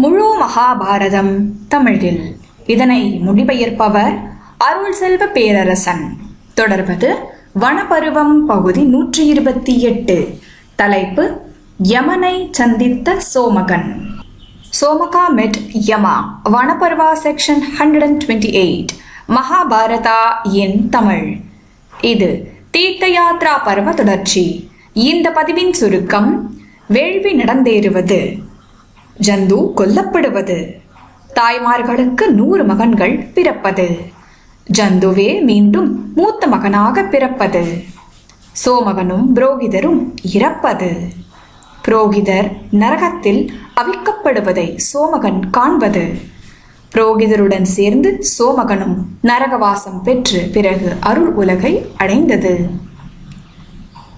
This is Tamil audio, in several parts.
முழு மகாபாரதம் தமிழில். இதனை மொழிபெயர்ப்பவர் அருள் செல்வ பேரரசன். தொடர்வது வனபருவம் பகுதி நூற்றி இருபத்தி எட்டு. தலைப்பு யமனை சந்தித்த Somakan. Somaka met Yama Vanaparva section hundred and twenty eight Mahabharata in Tamil. இது தீர்த்த யாத்ரா பருவ தொடர்ச்சி. இந்த பதிவின் சுருக்கம் வேள்வி நடந்தேறுவது. ஜந்து கொல்லப்படுவது. தாய்மார்களுக்கு நூறு மகன்கள் பிறப்பது. ஜந்துவே மீண்டும் மூத்த மகனாக பிறப்பது. சோமகனும் புரோகிதரும் இறப்பது. புரோகிதர் நரகத்தில் அவிக்கப்படுவதை சோமகன் காண்பது. புரோகிதருடன் சேர்ந்து சோமகனும் நரகவாசம் பெற்று பிறகு அருள் உலகை அடைந்தது.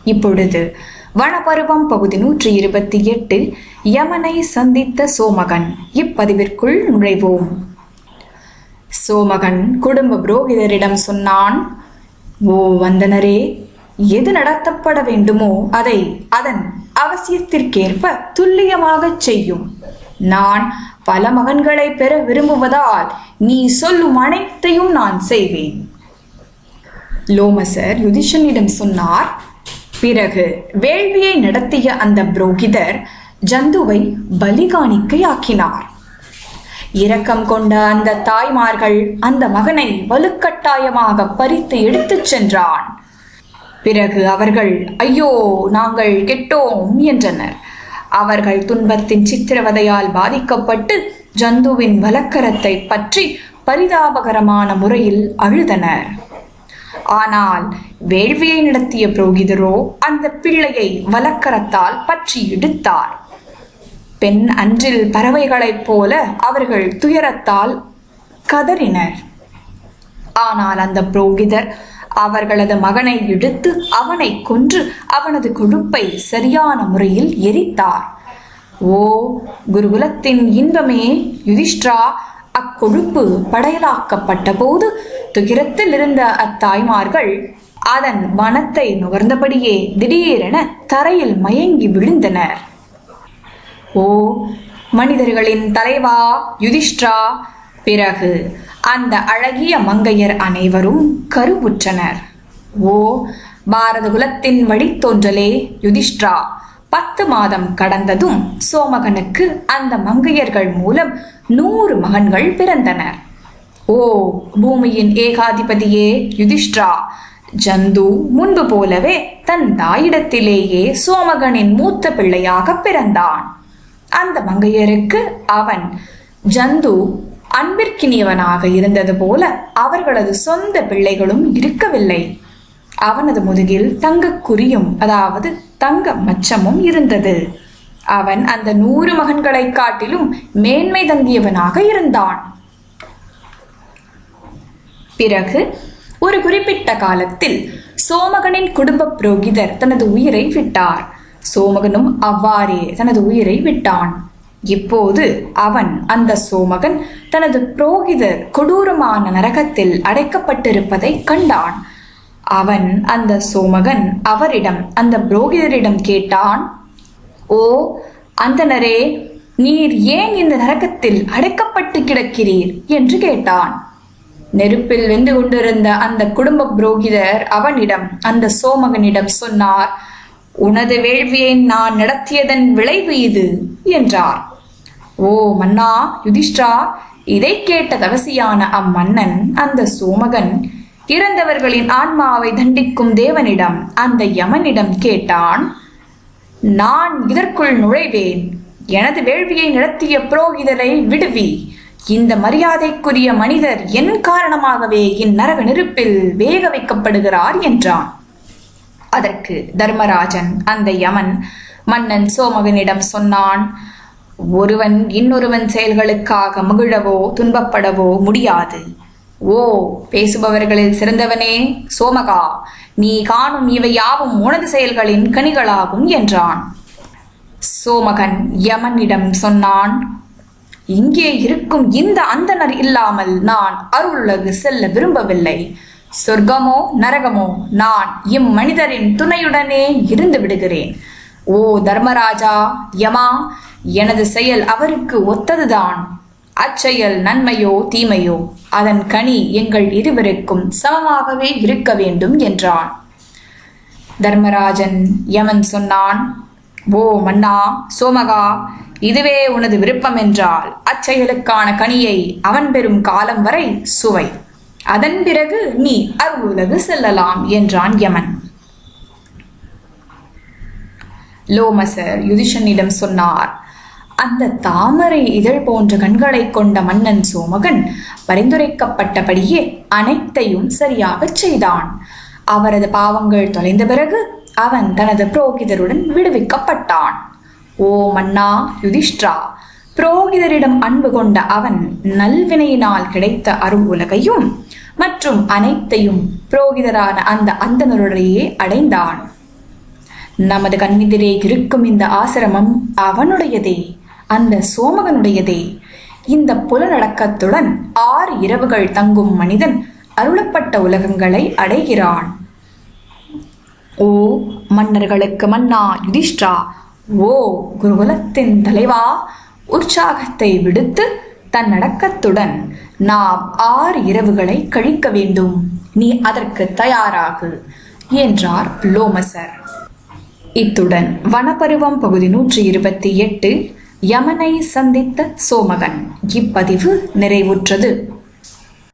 இப்பொழுது வனபருவம் பகுதி நூற்றி இருபத்தி எட்டு யமனை சந்தித்த சோமகன். இப்பதிவிற்குள் நுழைவோம். சோமகன் குடும்ப புரோகிதரிடம் சொன்னான் ஓ வந்தனரே எது நடத்தப்பட வேண்டுமோ அதை அதன் அவசியத்திற்கேற்ப துல்லியமாகச் செய்யும். நான் பல மகன்களை பெற விரும்புவதால் நீ சொல்லும் அனைத்தையும் நான் செய்வேன். லோமசர் யுதிஷனிடம் சொன்னார் பிறகு வேள்வியை நடத்திய அந்த புரோகிதர் ஜந்துவை பலிகாணிக்கையாக்கினார். இரக்கம் கொண்ட அந்த தாய்மார்கள் அந்த மகனை வலுக்கட்டாயமாக பறித்து எடுத்துச் சென்றான். பிறகு அவர்கள் ஐயோ நாங்கள் கெட்டோம் என்றனர். அவர்கள் துன்பத்தின் சித்திரவதையால் பாதிக்கப்பட்டு ஜந்துவின் வலக்கரத்தை பற்றி பரிதாபகரமான முறையில் அழுதனர். ஆனால் வேள்வியை நடத்திய புரோகிதரோ அந்த பிள்ளையை வலக்கரத்தால் பற்றி இடுத்தார். பெண் அன்றில் பறவைகளைப் போல அவர்கள் துயரத்தால் கதறினர். ஆனால் அந்த புரோகிதர் அவர்களது மகனை இழுத்து அவனை கொன்று அவனது கொழுப்பை சரியான முறையில் எரித்தார். ஓ குருகுலத்தின் இன்பமே யுதிஷ்டிரா அக்கொழுப்பு படையலாக்கப்பட்ட போது துகிரத்தில் இருந்த அத்தாய்மார்கள் அதன் வனத்தை நுகர்ந்தபடியே திடீரென தரையில் மயங்கி விழுந்தனர். ஓ மனிதர்களின் தலைவா யுதிஷ்டிரா பிறகு அந்த அழகிய மங்கையர் அனைவரும் கருவுற்றனர். ஓ பாரத குலத்தின் வழித்தோன்றலே யுதிஷ்டிரா! பத்து மாதம் கடந்ததும் சோமகனுக்கு அந்த மங்கையர்கள் மூலம் நூறு மகன்கள் பிறந்தனர். ஓ பூமியின் ஏகாதிபதியே யுதிஷ்டிரா. ஜந்து முன்பு போலவே தன் தாயிடத்திலேயே சோமகனின் மூத்த பிள்ளையாக பிறந்தான். அந்த மங்கையருக்கு அவன் ஜந்து அன்பிற்கினியவனாக இருந்தது போல அவர்களது சொந்த பிள்ளைகளும் இருக்கவில்லை. அவனது முதுகில் தங்கக் குறியும் அதாவது தங்க மச்சமும் இருந்தது. அவன் அந்த நூறு மகன்களைக் காட்டிலும் மேன்மை தங்கியவனாக இருந்தான். பிறகு ஒரு குறிப்பிட்ட காலத்தில் சோமகனின் குடும்ப புரோகிதர் தனது உயிரை விட்டார். சோமகனும் அவ்வாறே தனது உயிரை விட்டான். இப்போது அவன் அந்த சோமகன் தனது புரோகிதர் கொடூரமான நரகத்தில் அடைக்கப்பட்டிருப்பதை கண்டான். அவன் அந்த சோமகன் அவரிடம் அந்த புரோகிதரிடம் கேட்டான் ஓ அந்தனரே நீர் ஏன் இந்த நரகத்தில் அடைக்கப்பட்டு கிடக்கிறீர்? என்று கேட்டான். நெருப்பில் வெந்து கொண்டிருந்த அந்த குடும்ப புரோகிதர் அவனிடம் அந்த சோமகனிடம் சொன்னார் உனது வேள்வியை நான் நடத்தியதன் விளைவு இது என்றார். ஓ மன்னா யுதிஷ்டா இதை கேட்ட தவசியான அம்மன்னன் அந்த சோமகன் இறந்தவர்களின் ஆன்மாவை தண்டிக்கும் தேவனிடம் அந்த யமனிடம் கேட்டான் நான் இதற்குள் நுழைவேன். எனது வேள்வியை நடத்திய புரோகிதரை விடுவி. இந்த மரியாதைக்குரிய மனிதர் என் காரணமாகவே இந்நரக நெருப்பில் வேக வைக்கப்படுகிறார் என்றான். அதற்கு தர்மராஜன் அந்த யமன் மன்னன் சோமகனிடம் சொன்னான் ஒருவன் இன்னொருவன் செயல்களுக்காக மகிழவோ துன்பப்படவோ முடியாது. ஓ பேசுபவர்களில் சிறந்தவனே சோமகா. நீ காணும் இவை யாவும் உனது செயல்களின் கனிகளாகும் என்றான். சோமகன் யமனிடம் சொன்னான் இங்கே இருக்கும் இந்த அந்தனர் இல்லாமல் நான் அருளுலகு செல்ல விரும்பவில்லை. சொர்க்கமோ நரகமோ நான் இம்மனிதரின் துணையுடனே இருந்து விடுகிறேன். ஓ தர்மராஜா யமா எனது செயல் அவருக்கு ஒத்ததுதான். அச்செயல் நன்மையோ தீமையோ அதன் கனி எங்கள் இருவருக்கும் சமமாகவே இருக்க வேண்டும் என்றான். தர்மராஜன் யமன் சொன்னான் ஓ மன்னா சோமகா இதுவே உனது விருப்பம் என்றால் அச்செயலுக்கான கனியை அவன் பெறும் காலம் வரை சுவை. அதன் பிறகு நீ அருளுலகு செல்லலாம் என்றான் யமன். லோமசர் யுதிஷனிடம் சொன்னார் அந்த தாமரை இதழ் போன்ற கண்களை கொண்ட மன்னன் சோமகன் பரிந்துரைக்கப்பட்டபடியே அனைத்தையும் சரியாகச் செய்தான். அவரது பாவங்கள் தொலைந்த பிறகு அவன் தனது புரோகிதருடன் விடுவிக்கப்பட்டான். ஓ மன்னா யுதிஷ்டிரா புரோகிதரிடம் அன்பு கொண்ட அவன் நல்வினையினால் கிடைத்த அருள் உலகையும் மற்றும் அனைத்தையும் புரோகிதரான அந்த அந்தனருடையே அடைந்தான். நமது கண்ணிதிரே இருக்கும் இந்த ஆசிரமம் அவனுடையதே. அந்த சோமகனுடையதே. இந்த புலநடக்கத்துடன் ஆறு இரவுகள் தங்கும் மனிதன் அருளப்பட்ட உலகங்களை அடைகிறான். ஓ மன்னர்களுக்கு மன்னா யுதிஷ்டா ஓ குருகுலத்தின் தலைவா! உற்சாகத்தை விடுத்து தன் அடக்கத்துடன் நாம் ஆறு இரவுகளை கழிக்க வேண்டும். நீ அதற்கு தயாராகு என்றார் லோமசர். இத்துடன் வனப்பருவம் பகுதி நூற்றி இருபத்தி எட்டு யமனை சந்தித்த சோமகன். இப்பதிவு நிறைவுற்றது.